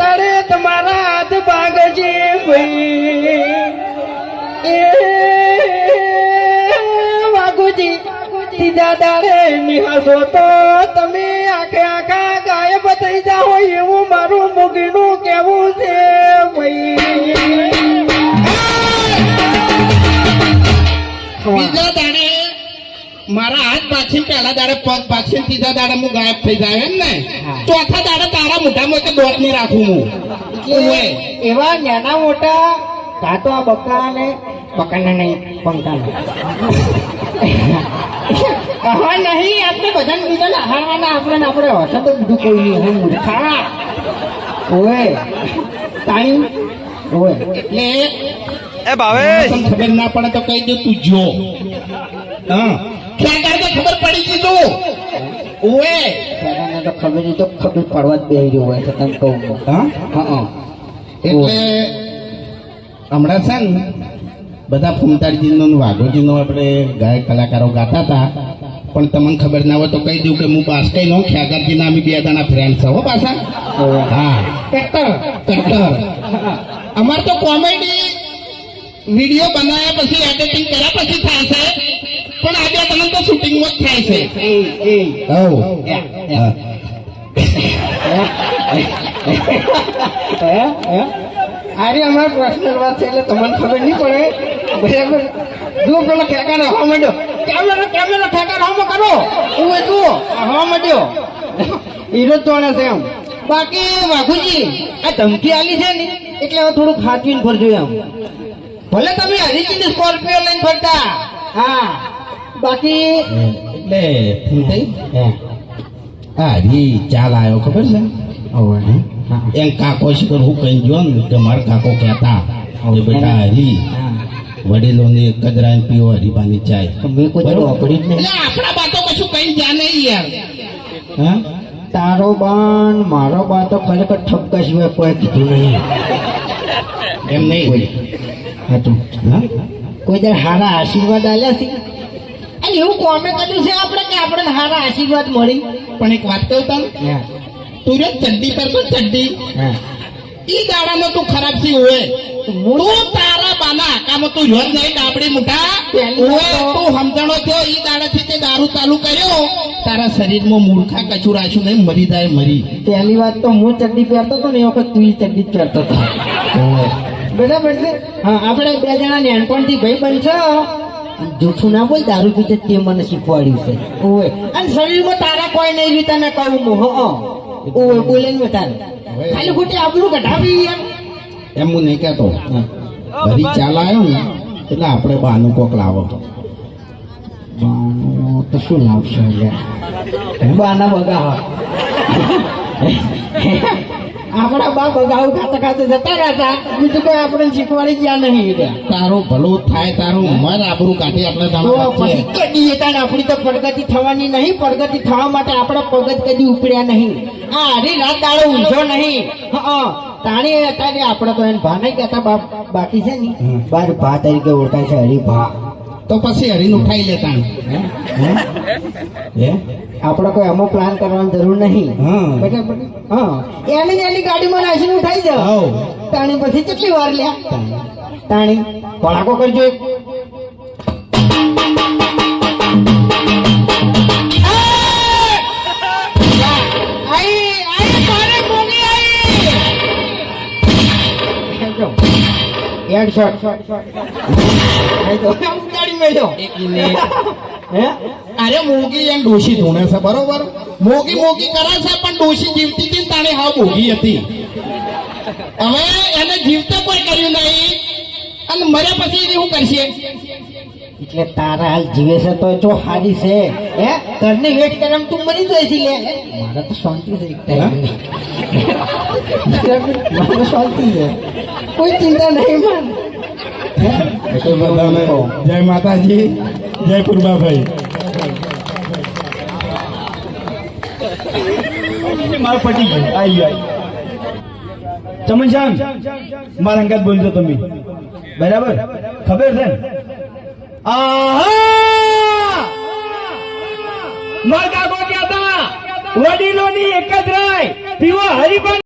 દાડે તમારા હાથ ભાગજે ભાઈ. એ વાઘુજી ત્રીજા દાડે નિહાસો તો તમે આખે આખા મારા હાથ પાછી પહેલા દાડે પગ પાછી ત્રીજા દાડે હું ગાયબ થઈ જાય એમ ને? ચોથા દાડે તારા મોઢામાં એક દોટ નહીં રાખું હું. એવા નાના મોટા આ બકા ને બકાના નહીં પંકાના હા નહીં આપણે બધાને બીજાને હારવાના આપણે ને આપણે હશે તો બીજું કોઈ નહીં હું મૂર્ખા. ઓએ ટાઈમ ઓએ એટલે એ ભાવે ખબર ના પડે તો કહી દે તું જો. હા. ખબર પડી ગઈ તું ઓએ. તને તો ખબર તો ખબર પડવા જ બેહી રહ્યો હોય છે તને કહું હું. હા એટલે હમણાં છે ને બધા ફૂમતાળજીનો વાઘોજીનો આપણે ગાયક કલાકારો ગાતા હતા. પણ તમને ખબર ના હોય તો કહી દઉં કે હું બાસ્કઈ નો ખ્યાગરજીના અમે બે દાણા ફ્રેન્ડ છે હો પાછા. હા. કટ્ટર અમાર તો કોમેડી વીડિયો બનાવ્યા પછી એડિટિંગ કર્યા પછી થાય છે. પણ આજે તમને તો શૂટિંગમાં જ થાય છે? અરે અમારે પર્સનલ વાત છે એટલે તમને ખબર નહીં પડે. બરાબર? જો પેલો ઠેકાને હવા માંડ્યો. કેમેરો કેમેરો ઠેકાને હવા કરો. હું એ જુઓ હવા માંડ્યો. હીરો તોડે છે એમ. બાકી વાઘુજી આ ધમકી આલી છે ને એટલે હવે થોડું ખાચવીને ફરજો એમ. ભલે તમે હરીચીની સ્કોર્પિયો લઈને ફરતા. હા. બાકી એટલે ફૂમતાઈ હા. રી ચાલ આવ્યો ખબર છે? એમ કાકો શિખર હું કઈ જો ને કે મારા કાકો કહેતા કે બેટા હરી વડીલોને કદરા પીવો હરીબાની ચાય. મેં કોઈ વાપરી જ નહીં. આપણા બાતો કશું કઈ જ્યાં નહીં યાર. હા? તારો બાન મારો બા તો ખરેખર ઠપકા સિવાય કોઈ કીધું નહીં. એમ નહીં. હતું હા કોઈ દર હારા આશીર્વાદ આલ્યા છે? અને એવું કોમે કર્યું છે આપણે કે આપણે હારા આશીર્વાદ મળી. પણ એક વાત કહું તને તું ચડ્ડી પર તો ચડ્ડી એ ઈ દાડામાં તું ખરાબથી હોય તું તારા બાના આકામાં તું જોન જાય ડાબડી મુઠા. પહેલી ઓએ તો- સમજણો થયો ઈ દાડાથી તે દારૂ ચાલુ કર્યો. તારા શરીરમાં મૂર્ખા કચું રાખ્યું નહીં મરી જાય મરી. પહેલી વાત તો હું ચડ્ડી પહેરતો હતો ને એ વખત તું ચડ્ડી જ પહેરતો હતો. બરાબર છે? હા આપણે બે જણા નેનપણથી ભાઈ બનશો જૂઠું ના બોલ દારૂ પીતે તે મને શીખવાડ્યું છે. ઓય અને શરીરમાં તારા કોઈ નહીં રીતે ને કહું હું હો ઓય બોલે ને તારે ખાલી ખોટી આબરૂ કઢાવી એમ. એમ હું નહીં કહેતો. ભરી ચાલ આવ્યો ને એટલે આપણે બાનું કોક લાવો. બાનો તો શું લાવશે બાના બગા આપણા બા બગાવ ખાતા ખાતે જતા રહ્યા બીજું કોઈ આપણે શીખવાડી ગયા નહીં તારું ભલું થાય તારું મર આબરું કાઢી આપણે પછી કદી તાણ આપણી તો પ્રગતિ થવાની નહીં. પ્રગતિ થવા માટે આપણા પગત કદી ઉપડ્યા નહીં. આ હરી રાત દાડો ઊંઝો નહીં. હા તાણી અત્યારે આપણે તો એને ભા નહીં કહેતા બા- બાકી છે ને બાર ભા તરીકે ઓળખાય છે હરિભા. તો પછી હરીને ઉઠાઈ લેતા હે? આપણે કોઈ અમો પ્લાન કરવાની જરૂર નહીં. હા. બરાબર? હા. એની એની ગાડીમાં નાસીને ઉઠાઈ જાવ. તાણી પછી કેટલી વાર લ્યા? તાણી પડાકો કરજો એક. એક મિનિટ. હે? અરે મોગી એમ ડોશી ધૂણે છે બરોબર? મોગી મોગી કરે છે પણ ડોશી જીવતી હતી તાણી હાવ મોગી હતી. હવે એને જીવતે કોઈ કર્યું નહીં. અને મર્યા પછી શું કરશે? એટલે તારા હાલ જીવે છે તો જો હારી છે. હે? ઘરને વેટ કરમ તું મરી જાય છે લે. મારે તો શાંતિ. મારે શાંતિ છે કોઈ ચિંતા નહીં માન. જય માતાજી જય પૂર્વાભાઈ મારે પટી ગયું. આવી ગયું ચમન મારા અંગાત બોલજો તમે. બરાબર? ખબર છે ને? આહા! મારા વડીલોની એક જ રાય. પીવા હરિભા